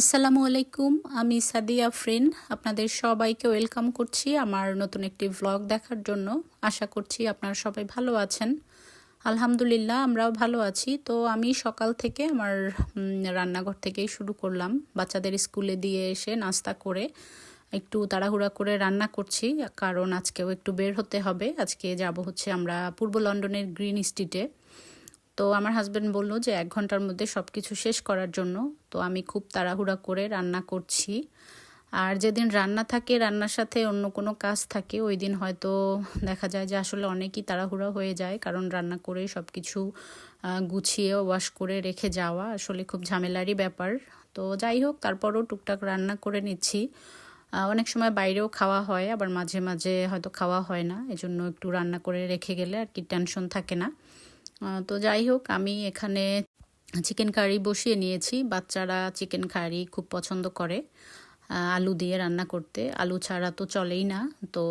আসসালামু আলাইকুম, আমি সাদিয়া ফ্রেন। আপনাদের সবাইকে ওয়েলকাম করছি আমার নতুন একটি ভ্লগ দেখার জন্য। আশা করছি আপনারা সবাই ভালো আছেন। আলহামদুলিল্লাহ, আমরাও ভালো আছি। তো আমি সকাল থেকে আমার রান্নাঘর থেকেই শুরু করলাম। বাচ্চাদের স্কুলে দিয়ে এসে নাস্তা করে একটু তাড়াহুড়া করে রান্না করছি। কারণ আজকেও একটু বের হতে হবে। আজকে যাব হচ্ছে আমরা পূর্ব লন্ডনের গ্রিন স্ট্রিটে। তো আমার হাজব্যান্ড বলল যে, এক ঘণ্টার মধ্যে সব কিছু শেষ করার জন্য। তো আমি খুব তাড়াহুড়া করে রান্না করছি। আর যেদিন রান্না থাকে, রান্নার সাথে অন্য কোনো কাজ থাকে, ওই দিন হয়তো দেখা যায় যে আসলে অনেকই তাড়াহুড়া হয়ে যায়। কারণ রান্না করে সব কিছু গুছিয়ে ওয়াশ করে রেখে যাওয়া আসলে খুব ঝামেলারই ব্যাপার। তো যাই হোক, তারপরও টুকটাক রান্না করে নিচ্ছি। অনেক সময় বাইরেও খাওয়া হয়, আবার মাঝে মাঝে হয়তো খাওয়া হয় না। এজন্য একটু রান্না করে রেখে গেলে আর কি টেনশন থাকে না। তো যাই হোক, আমি এখানে চিকেন কারি বসিয়ে নিয়েছি। বাচ্চারা চিকেন কারি খুব পছন্দ করে আলু দিয়ে রান্না করতে। আলু ছাড়া তো চলেই না। তো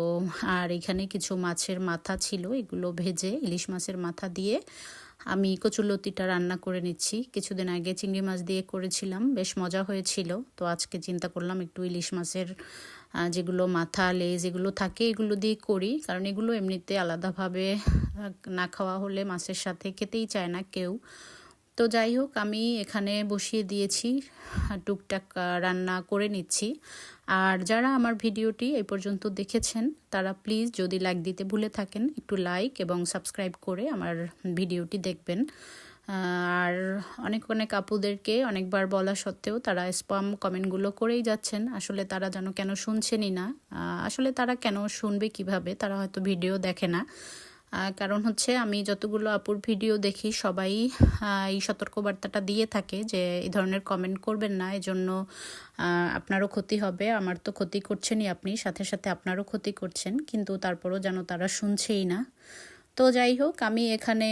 আর এখানে কিছু মাছের মাথা ছিল, এগুলো ভেজে ইলিশ মাছের মাথা দিয়ে আমি কচুলতিটা রান্না করে নিচ্ছি। কিছুদিন আগে চিংড়ি মাছ দিয়ে করেছিলাম, বেশ মজা হয়েছিল। তো আজকে চিন্তা করলাম একটু ইলিশ মাছের যেগুলো মাথা, লেজ এগুলো থাকে, এগুলো দিয়ে করি। কারণ এগুলো এমনিতে আলাদাভাবে না খাওয়া হলে মাছের সাথে খেতেই চায় না কেউ। তো যাই হোক, আমি এখানে বসিয়ে দিয়েছি টুকটাক রান্না করে নিচ্ছি। আর যারা আমার ভিডিওটি এই পর্যন্ত দেখেছেন, তারা প্লিজ যদি লাইক দিতে ভুলে থাকেন, একটু লাইক এবং সাবস্ক্রাইব করে আমার ভিডিওটি দেখবেন। আর অনেক অনেক আপুদেরকে অনেকবার বলা সত্ত্বেও তারা স্পাম কমেন্টগুলো করেই যাচ্ছেন। আসলে তারা যেন কেন শুনছেনই না। আসলে তারা কেন শুনবে কীভাবে তারা হয়তো ভিডিও দেখে না। কারণ হচ্ছে আমি যতগুলো আপুর ভিডিও দেখি সবাই এই সতর্কবার্তাটা দিয়ে থাকে যে এই ধরনের কমেন্ট করবেন না, এজন্য আপনারও ক্ষতি হবে, আমার তো ক্ষতি করছেনই আপনি, সাথে সাথে আপনারও ক্ষতি করছেন, কিন্তু তারপরও যেন তারা শুনছেই না। তো যাই হোক, আমি এখানে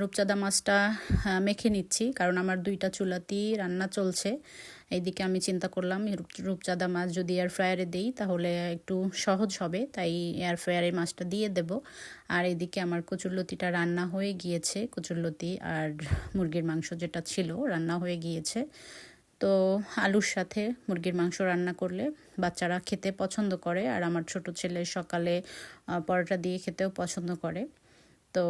রূপচাঁদা মাছটা মেখে নিচ্ছি। কারণ আমার দুইটা চুলাতেই রান্না চলছে। এইদিকে আমি চিন্তা করলাম রূপচাঁদা মাছ যদি এয়ার ফ্রায়ারে দিই, তাহলে একটু সহজ হবে। তাই এয়ার ফ্রায়ারে মাছটা দিয়ে দেব। আর এদিকে আমার কচুরলতিটা রান্না হয়ে গিয়েছে, কচুরলতি আর মুরগির মাংস যেটা ছিল, রান্না হয়ে গিয়েছে। তো আলুর সাথে মুরগির মাংস রান্না করলে বাচ্চারা খেতে পছন্দ করে, আর আমার ছোট ছেলে সকালে পরোটা দিয়ে খেতেও পছন্দ করে। তো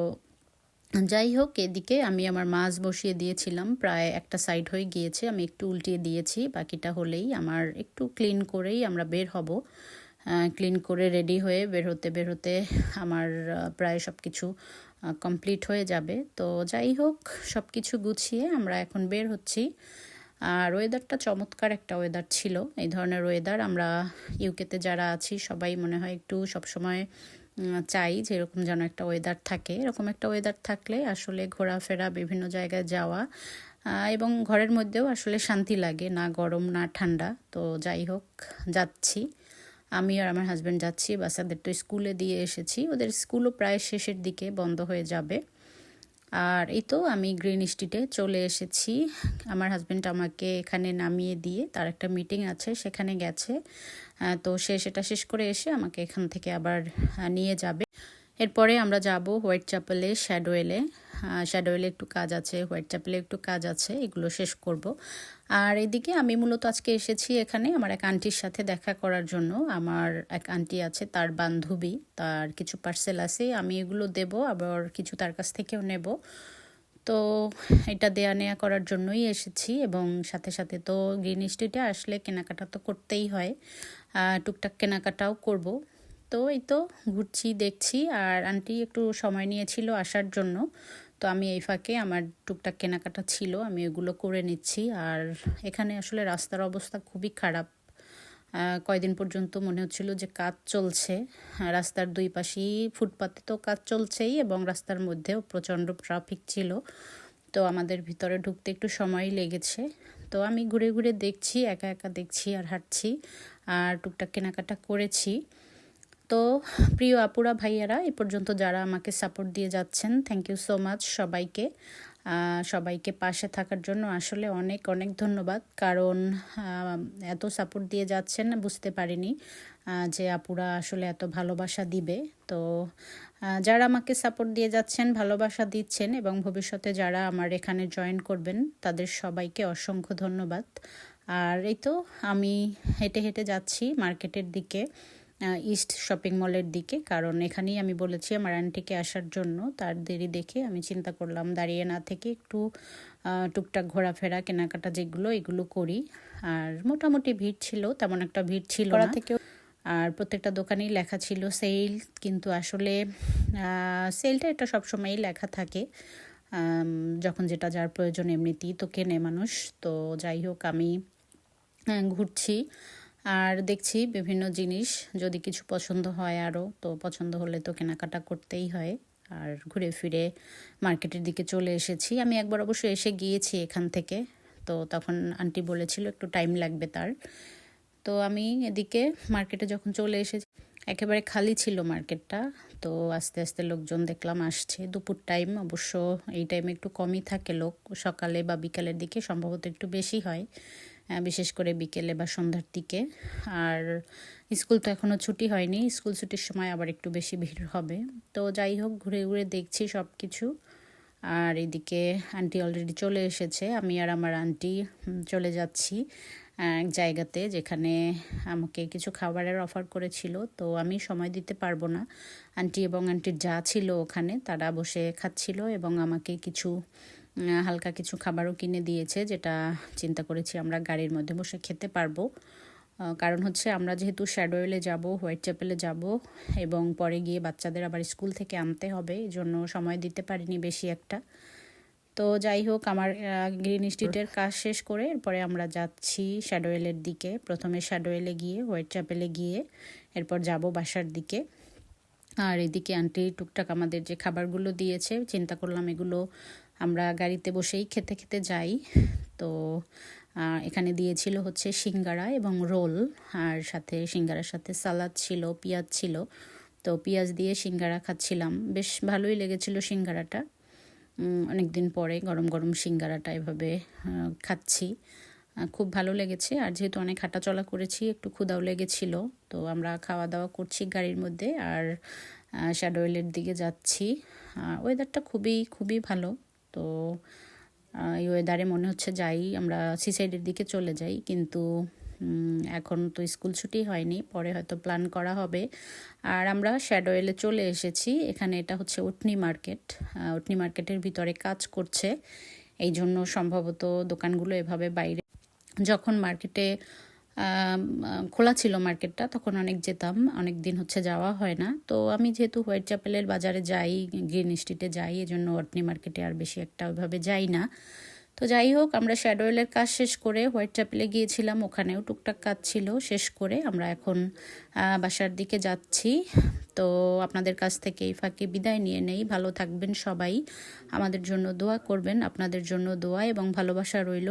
যাই হোক, এদিকে আমি আমার মাছ বসিয়ে দিয়েছিলাম। প্রায় একটা সাইড হয়ে গিয়েছে, আমি একটু উল্টিয়ে দিয়েছি, বাকিটা হলেই আমার একটু ক্লিন করেই আমরা বের হব। ক্লিন করে রেডি হয়ে বের হতে বের হতে আমার প্রায় সব কিছু কমপ্লিট হয়ে যাবে। তো যাই হোক সব কিছু গুছিয়ে আমরা এখন বের হচ্ছি। আর ওয়েদারটা চমৎকার একটা ওয়েদার ছিল। এই ধরনের ওয়েদার আমরা ইউকেতে যারা আছি, সবাই মনে হয় একটু সবসময় চাই যে এরকম যেন একটা ওয়েদার থাকে। এরকম একটা ওয়েদার থাকলে আসলে ঘোরাফেরা, বিভিন্ন জায়গায় যাওয়া এবং ঘরের মধ্যেও আসলে শান্তি লাগে, না গরম, না ঠান্ডা। তো যাই হোক, যাচ্ছি। আমি আর আমার হাজব্যান্ড যাচ্ছি, বাচ্চাদের তো স্কুলে দিয়ে এসেছি। ওদের স্কুলও প্রায় শেষের দিকে বন্ধ হয়ে যাবে। আর এই তো আমি গ্রিন স্ট্রিটে চলে এসেছি। আমার হাজব্যান্ড আমাকে এখানে নামিয়ে দিয়ে তার একটা মিটিং আছে, সেখানে গেছে। তো সে সেটা শেষ করে এসে আমাকে এখান থেকে আবার নিয়ে যাবে। এরপরে আমরা যাব হোয়াইট চ্যাপেলে, শ্যাডোয়েলে। শ্যাডোয়েলে একটু কাজ আছে হোয়াইট চ্যাপেলে একটু কাজ আছে, এগুলো শেষ করব। আর এদিকে আমি মূলত আজকে এসেছি এখানে আমার এক আন্টির সাথে দেখা করার জন্য। আমার এক আন্টি আছে, তার বান্ধবী, তার কিছু পার্সেল আছে, আমি এগুলো দেব, আবার কিছু তার কাছ থেকেও নেব। তো এটা দেয়া নেয়া করার জন্যই এসেছি এবং সাথে সাথে তো গ্রিন স্ট্রিটে আসলে কেনাকাটা তো করতেই হয় টুকটাক কেনাকাটাও করব। তো এই তো ঘুরছি, দেখছি, আর আন্টি একটু সময় নিয়েছিল আসার জন্য। তো আমি এই ফাঁকে আমার টুকটাক কেনাকাটা ছিল, আমি এগুলো করে নিচ্ছি। আর এখানে আসলে রাস্তার অবস্থা খুবই খারাপ। কয়দিন পর্যন্ত মনে হচ্ছিল যে কাজ চলছে। রাস্তার দুই পাশেই ফুটপাতে তো কাজ চলছেই এবং রাস্তার মধ্যেও প্রচণ্ড ট্রাফিক ছিল। তো আমাদের ভিতরে ঢুকতে একটু সময় লেগেছে। তো আমি ঘুরে ঘুরে দেখছি, একা একা দেখছি আর হাঁটছি। আর টুকটাক কেনাকাটা করেছি। তো প্রিয় আপুরা, ভাইয়ারা, এ পর্যন্ত যারা আমাকে সাপোর্ট দিয়ে যাচ্ছেন থ্যাংক ইউ সো মাচ সবাইকে। সবাইকে পাশে থাকার জন্য আসলে অনেক অনেক ধন্যবাদ। কারণ এত সাপোর্ট দিয়ে যাচ্ছেন, বুঝতে পারিনি যে আপুরা আসলে এত ভালোবাসা দিবে। তো যারা আমাকে সাপোর্ট দিয়ে যাচ্ছেন, ভালোবাসা দিচ্ছেন এবং ভবিষ্যতে যারা আমার এখানে জয়েন করবেন, তাদের সবাইকে অসংখ্য ধন্যবাদ। আর এই তো আমি হেঁটে হেঁটে যাচ্ছি মার্কেটের দিকে। ইস্ট শপিং মলের দিকে। কারণ এখানেই আমি বলেছি আমার আন্টিকে আসার জন্য। তার দেরি দেখে আমি চিন্তা করলাম দাঁড়িয়ে না থেকে একটু টুকটাক ঘোরাফেরা কেনাকাটা যেগুলো এগুলো করি। আর মোটামুটি ভিড় ছিল তেমন একটা ভিড় ছিল না। থেকে আর প্রত্যেকটা দোকানেই লেখা ছিল সেল কিন্তু আসলে সেলটা এটা সবসময়ই লেখা থাকে। যখন যেটা যার প্রয়োজন এমনিতেই তো কেনে মানুষ। তো যাই হোক আমি ঘুরছি। আর দেখছি বিভিন্ন জিনিস, যদি কিছু পছন্দ হয় আরও তো পছন্দ হলে তো কেনাকাটা করতেই হয়। আর ঘুরে ফিরে মার্কেটের দিকে চলে এসেছি। আমি একবার অবশ্য এসে গিয়েছি এখান থেকে, তো তখন আন্টি বলেছিল একটু টাইম লাগবে তার। তো আমি এদিকে মার্কেটে যখন চলে এসেছি, একেবারে খালি ছিল মার্কেটটা, তো আস্তে আস্তে লোকজন দেখলাম আসছে। দুপুর টাইম অবশ্য এই টাইমে একটু কমই থাকে লোক, সকালে বা বিকালের দিকে সম্ভবত একটু বেশি হয়। বিশেষ করে বিকেলে বা সন্ধ্যার দিকে। আর স্কুল তো এখনও ছুটি হয়নি, স্কুল ছুটির সময় আবার একটু বেশি ভিড় হবে। তো যাই হোক, ঘুরে ঘুরে দেখছি সব কিছু আর এদিকে আন্টি অলরেডি চলে এসেছে, আমি আর আমার আন্টি চলে যাচ্ছি এক জায়গাতে যেখানে আমাকে কিছু খাবারের অফার করেছিল। তো আমি সময় দিতে পারব না। আন্টি এবং আন্টির যা ছিল ওখানে, তারা বসে খাচ্ছিল এবং আমাকে কিছু হালকা কিছু খাবারও কিনে দিয়েছে, যেটা চিন্তা করেছি আমরা গাড়ির মধ্যে বসে খেতে পারব। কারণ হচ্ছে আমরা যেহেতু শ্যাডোয়েলে যাব হোয়াইট চ্যাপেলে যাব, এবং পরে গিয়ে বাচ্চাদের আবার স্কুল থেকে আনতে হবে এই জন্য সময় দিতে পারিনি বেশি একটা। তো যাই হোক, আমার গ্রিন স্ট্রিটের কাজ শেষ করে এরপরে আমরা যাচ্ছি শ্যাডোয়েলের দিকে। প্রথমে শ্যাডোয়েলে গিয়ে হোয়াইট চ্যাপেলে গিয়ে, এরপর যাব বাসার দিকে। আর এদিকে আন্টি টুকটাক আমাদের যে খাবারগুলো দিয়েছে, চিন্তা করলাম এগুলো আমরা গাড়িতে বসেই খেতে খেতে যাই। তো এখানে দিয়েছিল হচ্ছে সিঙ্গারা এবং রোল, আর সাথে সিঙ্গারার সাথে সালাদ ছিল, পেঁয়াজ ছিল। তো পেঁয়াজ দিয়ে সিঙ্গারা খাচ্ছিলাম। বেশ ভালোই লেগেছিল সিঙ্গারাটা। অনেক দিন পরে গরম গরম সিঙ্গারাটা এভাবে খাচ্ছি। খুব ভালো লেগেছে। আর যেহেতু অনেক হাঁটাচলা করেছি, একটু ক্ষুদাও লেগেছিল, তো আমরা খাওয়া দাওয়া করছি গাড়ির মধ্যে। আর শ্যাডোয়েলের দিকে যাচ্ছি। ওয়েদারটা খুবই খুবই ভালো। তো এই ওয়েদারে মনে হচ্ছে যাই, আমরা সিসাইডের দিকে চলে যাই, কিন্তু এখন তো স্কুল ছুটি হয়নি, পরে হয়তো প্ল্যান করা হবে। আর আমরা শ্যাডোয়েলে চলে এসেছি, এখানে এটা হচ্ছে উটনি মার্কেট উটনি মার্কেটের ভিতরে কাজ করছে। এই জন্য সম্ভবত দোকানগুলো এভাবে বাইরে, যখন মার্কেটে খোলা ছিল মার্কেটটা, তখন অনেক যেতাম অনেক দিন হচ্ছে যাওয়া হয় না। তো আমি যেহেতু হোয়াইট চ্যাপেলের বাজারে যাই, গ্রিন স্ট্রিটে যাই, এজন্য অটনি মার্কেটে আর বেশি একটা ওইভাবে যাই না। তো যাই হোক, আমরা শ্যাডোয়েলের কাজ শেষ করে হোয়াইট চ্যাপেলে গিয়েছিলাম, ওখানেও টুকটাক কাজ ছিল, শেষ করে আমরা এখন বাসার দিকে যাচ্ছি। তো আপনাদের কাছ থেকে এই ফাঁকে বিদায় নিয়ে নেই। ভালো থাকবেন সবাই। আমাদের জন্য দোয়া করবেন, আপনাদের জন্য দোয়া এবং ভালোবাসা রইল।